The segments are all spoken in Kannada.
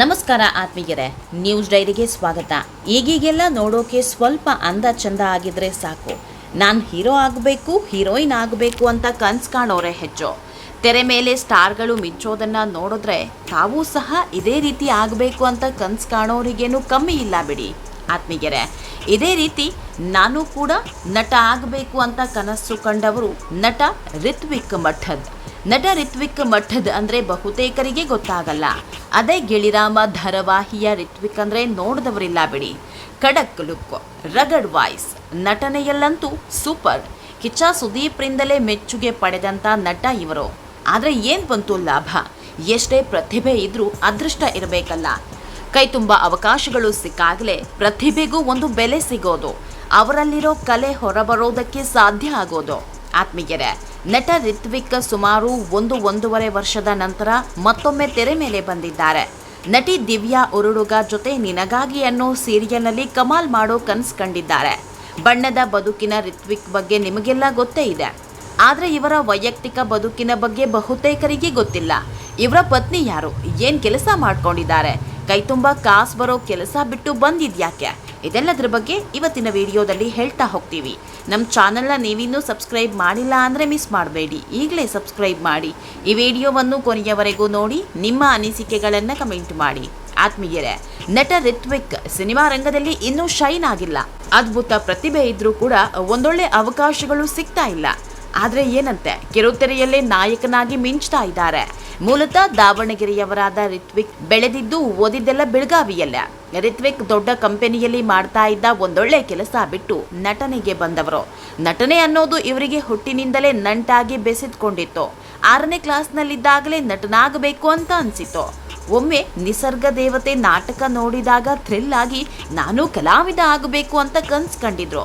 ನಮಸ್ಕಾರ ಆತ್ಮೀಯರೇ, ನ್ಯೂಸ್ ಡೈರಿಗೆ ಸ್ವಾಗತ. ಈಗೀಗೆಲ್ಲ ನೋಡೋಕೆ ಸ್ವಲ್ಪ ಅಂದ ಚಂದ ಆಗಿದ್ರೆ ಸಾಕು. ನಾನು ಹೀರೋ ಆಗಬೇಕು, ಹೀರೋಯಿನ್ ಆಗಬೇಕು ಅಂತ ಕನ್ಸು ಕಾಣೋರೆ ಹೆಚ್ಚು. ತೆರೆ ಮೇಲೆ ಸ್ಟಾರ್ಗಳು ಮಿಂಚೋದನ್ನ ನೋಡಿದ್ರೆ ತಾವೂ ಸಹ ಇದೇ ರೀತಿ ಆಗಬೇಕು ಅಂತ ಕನ್ಸು ಕಾಣೋರಿಗೇನು ಕಮ್ಮಿ ಇಲ್ಲ ಬಿಡಿ. ಆತ್ಮೀಯರೇ, ಇದೇ ರೀತಿ ನಾನು ಕೂಡ ನಟ ಆಗಬೇಕು ಅಂತ ಕನಸು ಕಂಡವರು ನಟ ರಿತ್ವಿಕ್ ಮಠದ್. ನಟ ರಿತ್ವಿಕ್ ಮಠದ್ ಅಂದ್ರೆ ಬಹುತೇಕರಿಗೆ ಗೊತ್ತಾಗಲ್ಲ. ಅದೇ ಗಿಳಿರಾಮ ಧಾರಾವಾಹಿಯ ರಿತ್ವಿಕ್ ಅಂದ್ರೆ ನೋಡಿದವರಿಲ್ಲ ಬಿಡಿ. ಖಡಕ್ ಲುಕ್, ರಗಡ್ ವಾಯ್ಸ್, ನಟನೆಯಲ್ಲಂತೂ ಸೂಪರ್. ಕಿಚ್ಚ ಸುದೀಪ್ರಿಂದಲೇ ಮೆಚ್ಚುಗೆ ಪಡೆದಂತ ನಟ ಇವರು. ಆದರೆ ಏನು ಬಂತು ಲಾಭ? ಎಷ್ಟೇ ಪ್ರತಿಭೆ ಇದ್ರೂ ಅದೃಷ್ಟ ಇರಬೇಕಲ್ಲ. ಕೈ ತುಂಬ ಅವಕಾಶಗಳು ಸಿಕ್ಕಾಗಲೇ ಪ್ರತಿಭೆಗೂ ಒಂದು ಬೆಲೆ ಸಿಗೋದು. ಅವರಲ್ಲಿರೋ ಕಲೆ ಹೊರಬರೋದಕ್ಕೆ ಸಾಧ್ಯ ಆಗೋದು. ಆತ್ಮೀಯರೇ, ನಟ ರಿತ್ವಿಕ್ ಸುಮಾರು ಒಂದು ಒಂದೂವರೆ ವರ್ಷದ ನಂತರ ಮತ್ತೊಮ್ಮೆ ತೆರೆ ಮೇಲೆ ಬಂದಿದ್ದಾರೆ. ನಟಿ ದಿವ್ಯಾ ಉರುಡುಗ ಜೊತೆ ನಿನಗಾಗಿ ಅನ್ನೋ ಸೀರಿಯಲ್ನಲ್ಲಿ ಕಮಾಲ್ ಮಾಡೋ ಕನ್ಸ್ ಕಂಡಿದ್ದಾರೆ. ಬಣ್ಣದ ಬದುಕಿನ ರಿತ್ವಿಕ್ ಬಗ್ಗೆ ನಿಮಗೆಲ್ಲ ಗೊತ್ತೇ ಇದೆ. ಆದರೆ ಇವರ ವೈಯಕ್ತಿಕ ಬದುಕಿನ ಬಗ್ಗೆ ಬಹುತೇಕರಿಗೆ ಗೊತ್ತಿಲ್ಲ. ಇವರ ಪತ್ನಿ ಯಾರು? ಏನು ಕೆಲಸ ಮಾಡ್ಕೊಂಡಿದ್ದಾರೆ? ಕೈ ತುಂಬ ಕಾಸು ಬರೋ ಕೆಲಸ ಬಿಟ್ಟು ಬಂದಿದ್ಯಾಕೆ? ಇದೆಲ್ಲದರ ಬಗ್ಗೆ ಇವತ್ತಿನ ವಿಡಿಯೋದಲ್ಲಿ ಹೇಳ್ತಾ ಹೋಗ್ತೀವಿ. ನಮ್ಮ ಚಾನಲ್ನ ನೀವಿನ್ನೂ ಸಬ್ಸ್ಕ್ರೈಬ್ ಮಾಡಿಲ್ಲ ಅಂದರೆ ಮಿಸ್ ಮಾಡಬೇಡಿ. ಈಗಲೇ ಸಬ್ಸ್ಕ್ರೈಬ್ ಮಾಡಿ. ಈ ವಿಡಿಯೋವನ್ನು ಕೊನೆಯವರೆಗೂ ನೋಡಿ, ನಿಮ್ಮ ಅನಿಸಿಕೆಗಳನ್ನು ಕಮೆಂಟ್ ಮಾಡಿ. ಆತ್ಮೀಯರೇ, ನಟ ರಿತ್ವಿಕ್ ಸಿನಿಮಾ ರಂಗದಲ್ಲಿ ಇನ್ನೂ ಶೈನ್ ಆಗಿಲ್ಲ. ಅದ್ಭುತ ಪ್ರತಿಭೆ ಇದ್ರೂ ಕೂಡ ಒಂದೊಳ್ಳೆ ಅವಕಾಶಗಳು ಸಿಗ್ತಾ ಇಲ್ಲ. ಆದರೆ ಏನಂತೆ, ಕಿರುತೆರೆಯಲ್ಲೇ ನಾಯಕನಾಗಿ ಮಿಂಚ್ತಾ ಇದ್ದಾರೆ. ಮೂಲತಃ ದಾವಣಗೆರೆಯವರಾದ ರಿತ್ವಿಕ್ ಬೆಳೆದಿದ್ದು ಓದಿದ್ದೆಲ್ಲ ಬೆಳಗಾವಿಯಲ್ಲ. ರಿತ್ವಿಕ್ ದೊಡ್ಡ ಕಂಪನಿಯಲ್ಲಿ ಮಾಡ್ತಾ ಇದ್ದ ಒಂದೊಳ್ಳೆ ಕೆಲಸ ಬಿಟ್ಟು ನಟನೆಗೆ ಬಂದವರು. ನಟನೆ ಅನ್ನೋದು ಇವರಿಗೆ ಹುಟ್ಟಿನಿಂದಲೇ ನಂಟಾಗಿ ಬೆಸೆದುಕೊಂಡಿತ್ತು. ಆರನೇ ಕ್ಲಾಸ್ನಲ್ಲಿದ್ದಾಗಲೇ ನಟನಾಗಬೇಕು ಅಂತ ಅನಿಸಿತು ಒಮ್ಮೆ ನಿಸರ್ಗ ದೇವತೆ ನಾಟಕ ನೋಡಿದಾಗ ಥ್ರಿಲ್ ಆಗಿ ನಾನು ಕಲಾವಿದ ಆಗಬೇಕು ಅಂತ ಕನ್ಸ್ ಕಂಡಿದ್ರು.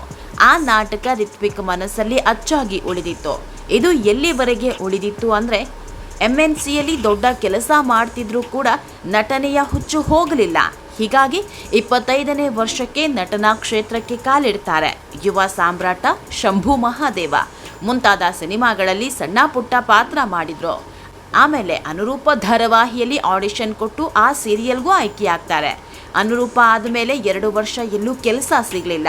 ಆ ನಾಟಕ ರಿತ್ವಿಕ್ ಮನಸ್ಸಲ್ಲಿ ಅಚ್ಚಾಗಿ ಉಳಿದಿತ್ತು. ಇದು ಎಲ್ಲಿವರೆಗೆ ಉಳಿದಿತ್ತು ಅಂದ್ರೆ ಎಂ ಎನ್ ಸಿಯಲ್ಲಿ ದೊಡ್ಡ ಕೆಲಸ ಮಾಡ್ತಿದ್ರು ಕೂಡ ನಟನೆಯ ಹುಚ್ಚು ಹೋಗಲಿಲ್ಲ. ಹೀಗಾಗಿ ಇಪ್ಪತ್ತೈದನೇ ವರ್ಷಕ್ಕೆ ನಟನಾ ಕ್ಷೇತ್ರಕ್ಕೆ ಕಾಲಿಡ್ತಾರೆ. ಯುವ ಸಾಮ್ರಾಟ ಶಂಭು ಮಹಾದೇವ. ಮುಂತಾದ ಸಿನಿಮಾಗಳಲ್ಲಿ ಸಣ್ಣ ಪುಟ್ಟ ಪಾತ್ರ ಮಾಡಿದ್ರು. ಆಮೇಲೆ ಅನುರೂಪ ಧಾರಾವಾಹಿಯಲ್ಲಿ ಆಡಿಷನ್ ಕೊಟ್ಟು ಆ ಸೀರಿಯಲ್ಗೂ ಆಯ್ಕೆಯಾಗ್ತಾರೆ. ಅನುರೂಪ ಆದಮೇಲೆ ಎರಡು ವರ್ಷ ಎಲ್ಲೂ ಕೆಲಸ ಸಿಗಲಿಲ್ಲ.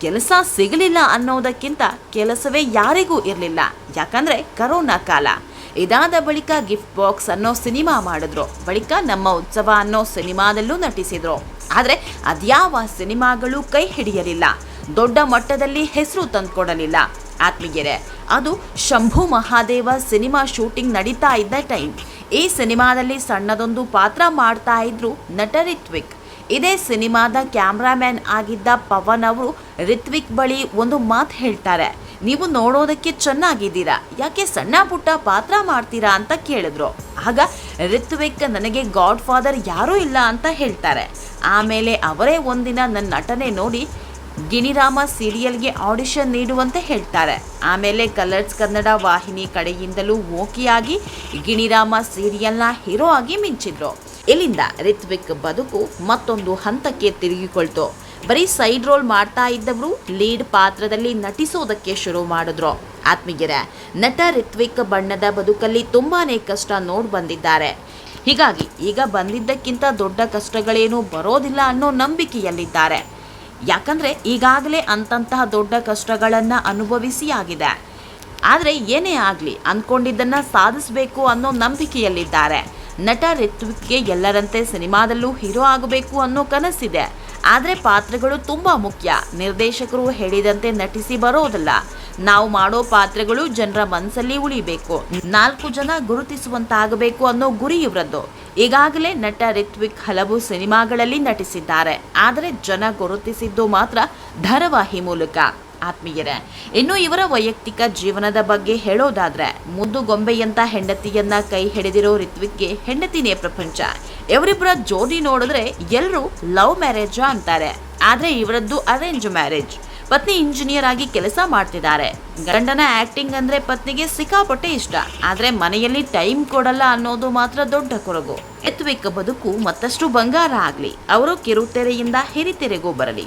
ಕೆಲಸ ಸಿಗಲಿಲ್ಲ ಅನ್ನೋದಕ್ಕಿಂತ ಕೆಲಸವೇ ಯಾರಿಗೂ ಇರಲಿಲ್ಲ. ಯಾಕಂದರೆ ಕರೋನಾ ಕಾಲ. ಇದಾದ ಬಳಿಕ ಗಿಫ್ಟ್ ಬಾಕ್ಸ್ ಅನ್ನೋ ಸಿನಿಮಾ ಮಾಡಿದ್ರು. ಬಳಿಕ ನಮ್ಮ ಉತ್ಸವ ಅನ್ನೋ ಸಿನಿಮಾದಲ್ಲೂ ನಟಿಸಿದ್ರು. ಆದರೆ ಅದ್ಯಾವ ಸಿನಿಮಾಗಳು ಕೈ ಹಿಡಿಯಲಿಲ್ಲ. ದೊಡ್ಡ ಮಟ್ಟದಲ್ಲಿ ಹೆಸರು ತಂದುಕೊಡಲಿಲ್ಲ. ಆತ್ಮೀಯರೇ, ಅದು ಶಂಭು ಮಹಾದೇವ ಸಿನಿಮಾ ಶೂಟಿಂಗ್ ನಡೀತಾ ಇದ್ದ ಟೈಮ್. ಈ ಸಿನಿಮಾದಲ್ಲಿ ಸಣ್ಣದೊಂದು ಪಾತ್ರ ಮಾಡ್ತಾ ಇದ್ರು ನಟ ರಿತ್ವಿಕ್. ಇದೇ ಸಿನಿಮಾದ ಕ್ಯಾಮ್ರಾಮ್ಯಾನ್ ಆಗಿದ್ದ ಪವನ್ ಅವರು ರಿತ್ವಿಕ್ ಬಳಿ ಒಂದು ಮಾತು ಹೇಳ್ತಾರೆ. ನೀವು ನೋಡೋದಕ್ಕೆ ಚೆನ್ನಾಗಿದ್ದೀರಾ? ಯಾಕೆ ಸಣ್ಣ ಪುಟ್ಟ ಪಾತ್ರ ಮಾಡ್ತೀರಾ ಅಂತ ಕೇಳಿದ್ರು. ಆಗ ರಿತ್ವಿಕ್ ನನಗೆ ಗಾಡ್ ಫಾದರ್ ಯಾರೂ ಇಲ್ಲ ಅಂತ ಹೇಳ್ತಾರೆ. ಆಮೇಲೆ ಅವರೇ ಒಂದಿನ ನನ್ನ ನಟನೆ ನೋಡಿ ಗಿಣಿರಾಮ ಸೀರಿಯಲ್ಗೆ ಆಡಿಷನ್ ನೀಡುವಂತೆ ಹೇಳ್ತಾರೆ. ಆಮೇಲೆ ಕಲರ್ಸ್ ಕನ್ನಡ ವಾಹಿನಿ ಕಡೆಯಿಂದಲೂ ಓಕೆಯಾಗಿ ಗಿಣಿರಾಮ ಸೀರಿಯಲ್ನ ಹೀರೋ ಆಗಿ ಮಿಂಚಿದ್ರು. ಇಲ್ಲಿಂದ ರಿತ್ವಿಕ್ ಬದುಕು ಮತ್ತೊಂದು ಹಂತಕ್ಕೆ ತಿರುಗಿಕೊಳ್ತು. ಬರೀ ಸೈಡ್ ರೋಲ್ ಮಾಡ್ತಾ ಇದ್ದವರು ಲೀಡ್ ಪಾತ್ರದಲ್ಲಿ ನಟಿಸೋದಕ್ಕೆ ಶುರು ಮಾಡಿದ್ರು. ಆತ್ಮೀಗೆರೆ ನಟ ರಿತ್ವಿಕ್ ಬಣ್ಣದ ಬದುಕಲ್ಲಿ ತುಂಬಾನೇ ಕಷ್ಟ ನೋಡ್ ಬಂದಿದ್ದಾರೆ. ಹೀಗಾಗಿ ಈಗ ಬಂದಿದ್ದಕ್ಕಿಂತ ದೊಡ್ಡ ಕಷ್ಟಗಳೇನು ಬರೋದಿಲ್ಲ ಅನ್ನೋ ನಂಬಿಕೆಯಲ್ಲಿದ್ದಾರೆ. ಯಾಕಂದ್ರೆ ಈಗಾಗಲೇ ಅಂತಂತಹ ದೊಡ್ಡ ಕಷ್ಟಗಳನ್ನು ಅನುಭವಿಸಿ ಆಗಿದೆ. ಆದರೆ ಏನೇ ಆಗಲಿ ಅಂದ್ಕೊಂಡಿದ್ದನ್ನು ಸಾಧಿಸಬೇಕು ಅನ್ನೋ ನಂಬಿಕೆಯಲ್ಲಿದ್ದಾರೆ. ನಟ ರಿತ್ವಿಕ್ಗೆ ಎಲ್ಲರಂತೆ ಸಿನಿಮಾದಲ್ಲೂ ಹೀರೋ ಆಗಬೇಕು ಅನ್ನೋ ಕನಸಿದೆ. ಆದರೆ ಪಾತ್ರಗಳು ತುಂಬ ಮುಖ್ಯ. ನಿರ್ದೇಶಕರು ಹೇಳಿದಂತೆ ನಟಿಸಿ ಬರೋದಲ್ಲ. ನಾವು ಮಾಡೋ ಪಾತ್ರಗಳು ಜನರ ಮನಸ್ಸಲ್ಲಿ ಉಳಿಬೇಕು. ನಾಲ್ಕು ಜನ ಗುರುತಿಸುವಂತಾಗಬೇಕು ಅನ್ನೋ ಗುರಿ ಇವರದ್ದು ಈಗಾಗಲೇ ನಟ ರಿತ್ವಿಕ್ ಹಲವು ಸಿನಿಮಾಗಳಲ್ಲಿ ನಟಿಸಿದ್ದಾರೆ. ಆದರೆ ಜನ ಗುರುತಿಸಿದ್ದು ಮಾತ್ರ ಧಾರಾವಾಹಿ ಮೂಲಕ. ಆತ್ಮೀಯರೇ, ಇನ್ನು ಇವರ ವೈಯಕ್ತಿಕ ಜೀವನದ ಬಗ್ಗೆ ಹೇಳೋದಾದ್ರೆ, ಮುದ್ದು ಗೊಂಬೆಯಂತ ಹೆಂಡತಿಯನ್ನ ಕೈ ಹಿಡಿದಿರೋ ರಿತ್ವಿಕ್ಗೆ ಹೆಂಡತಿನೇ ಪ್ರಪಂಚ. ಇವರಿಬ್ಬರ ಜೋಡಿ ನೋಡಿದ್ರೆ ಎಲ್ಲರೂ ಲವ್ ಮ್ಯಾರೇಜ್ ಅಂತಾರೆ. ಆದ್ರೆ ಇವರದ್ದು ಅರೇಂಜ್ ಮ್ಯಾರೇಜ್ ಪತ್ನಿ ಇಂಜಿನಿಯರ್ ಆಗಿ ಕೆಲಸ ಮಾಡ್ತಿದ್ದಾರೆ. ಗಂಡನ ಆಕ್ಟಿಂಗ್ ಅಂದ್ರೆ ಪತ್ನಿಗೆ ಸಿಕ್ಕಾಪಟ್ಟೆ ಇಷ್ಟ. ಆದ್ರೆ ಮನೆಯಲ್ಲಿ ಟೈಮ್ ಕೊಡಲ್ಲ ಅನ್ನೋದು ಮಾತ್ರ ದೊಡ್ಡ ಕೊರಗು. ಎತ್ವಿಕ್ ಬದುಕು ಮತ್ತಷ್ಟು ಬಂಗಾರ ಆಗ್ಲಿ. ಅವರು ಕಿರುತೆರೆಯಿಂದ ಹಿರಿತೆರೆಗೂ ಬರಲಿ.